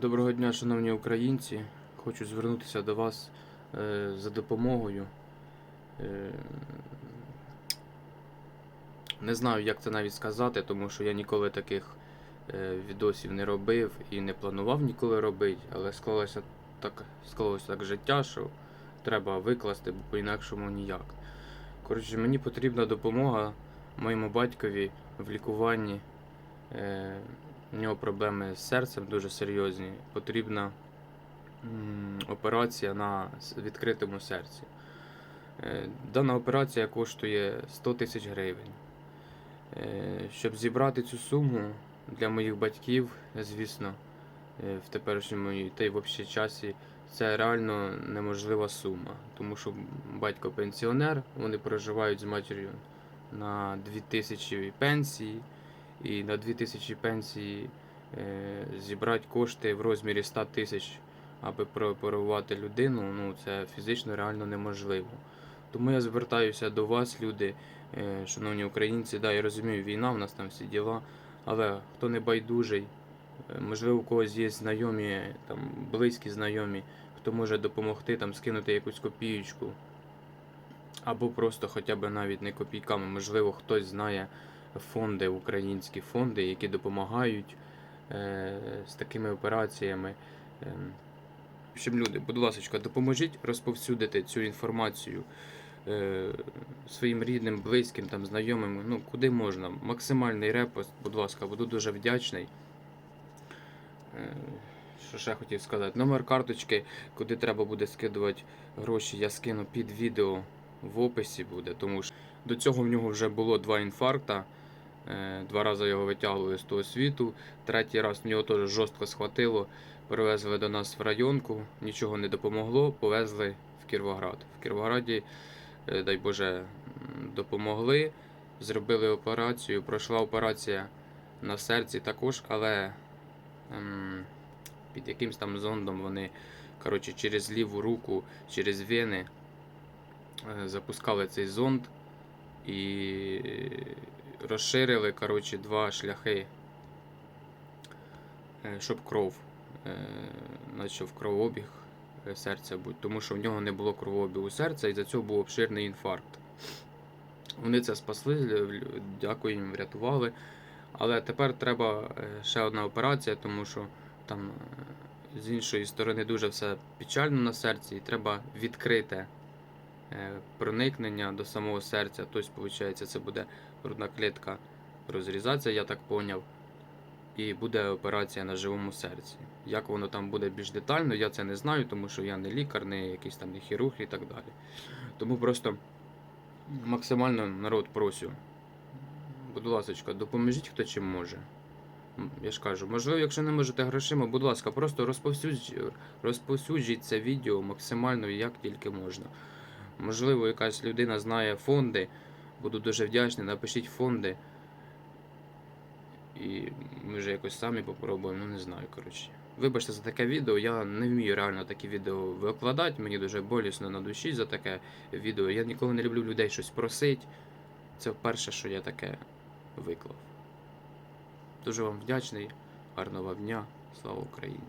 Доброго дня, шановні українці. Хочу звернутися до вас е, за допомогою. Е, не знаю, як це навіть сказати, тому що я ніколи таких е, відосів не робив і не планував ніколи робити, але склалося так, склалося так життя, що треба викласти, бо по-інакшому ніяк. Коротше, мені потрібна допомога моєму батькові в лікуванні. Е, у нього проблеми з серцем дуже серйозні. Потрібна операція на відкритому серці. Е, Дана операція коштує 100 тисяч гривень. Е, Щоб зібрати цю суму для моїх батьків, звісно, е, в теперішньому та й взагалі часі це реально неможлива сума. Тому що батько пенсіонер, вони проживають з матір'ю на 2000 пенсії і на 2000 пенсії е, зібрати кошти в розмірі 100 тисяч, аби прооперувати людину, ну це фізично реально неможливо. Тому я звертаюся до вас, люди, е, шановні українці, да, я розумію, війна, в нас там всі діла, але хто не байдужий, е, можливо, у когось є знайомі, там, близькі знайомі, хто може допомогти, там, скинути якусь копієчку. Або просто хоча б навіть не копійками, можливо, хтось знає фонди, українські фонди, які допомагають е, з такими операціями. Е, щоб люди, будь ласка, допоможіть розповсюдити цю інформацію е, своїм рідним, близьким, там, знайомим, ну куди можна. Максимальний репост, будь ласка, буду дуже вдячний. Е, Що ще хотів сказати? Номер карточки, куди треба буде скидувати гроші, я скину під відео в описі буде, тому що до цього в нього вже було два інфаркта. Е, Два рази його витягували з того світу. Третій раз в нього теж жорстко схватило. Перевезли до нас в районку, нічого не допомогло, повезли в Кіровоград. В Кіровограді, е, дай Боже, допомогли, зробили операцію. Пройшла операція на серці також, але ем, під якимсь там зондом вони коротше, через ліву руку, через вени е, запускали цей зонд і розширили коротше, два шляхи, е, щоб кров е, почав кровообіг е, серця бути, тому що в нього не було кровообігу серця і за цього був обширний інфаркт. Вони це спасли, дякую їм, врятували. Але тепер треба ще одна операція, тому що там з іншої сторони дуже все печально на серці, і треба відкрите проникнення до самого серця. Тобто, виходить, це буде грудна клітка розрізатися, я так поняв. І буде операція на живому серці. Як воно там буде більш детально, я це не знаю, тому що я не лікар, не якийсь там не хірург і так далі. Тому просто максимально народ просю. Будь ласка, допоможіть хто чим може. Я ж кажу, можливо, якщо не можете грошима, будь ласка, просто розповсюдь, розповсюджіть це відео максимально як тільки можна. Можливо, якась людина знає фонди. Буду дуже вдячний, напишіть фонди. І ми вже якось самі попробуємо, ну не знаю, коротше. Вибачте за таке відео, я не вмію реально такі відео викладати, мені дуже болісно на душі за таке відео. Я ніколи не люблю людей щось просити. Це вперше, що я таке виклав. Дуже вам вдячний, гарного вам дня, слава Україні!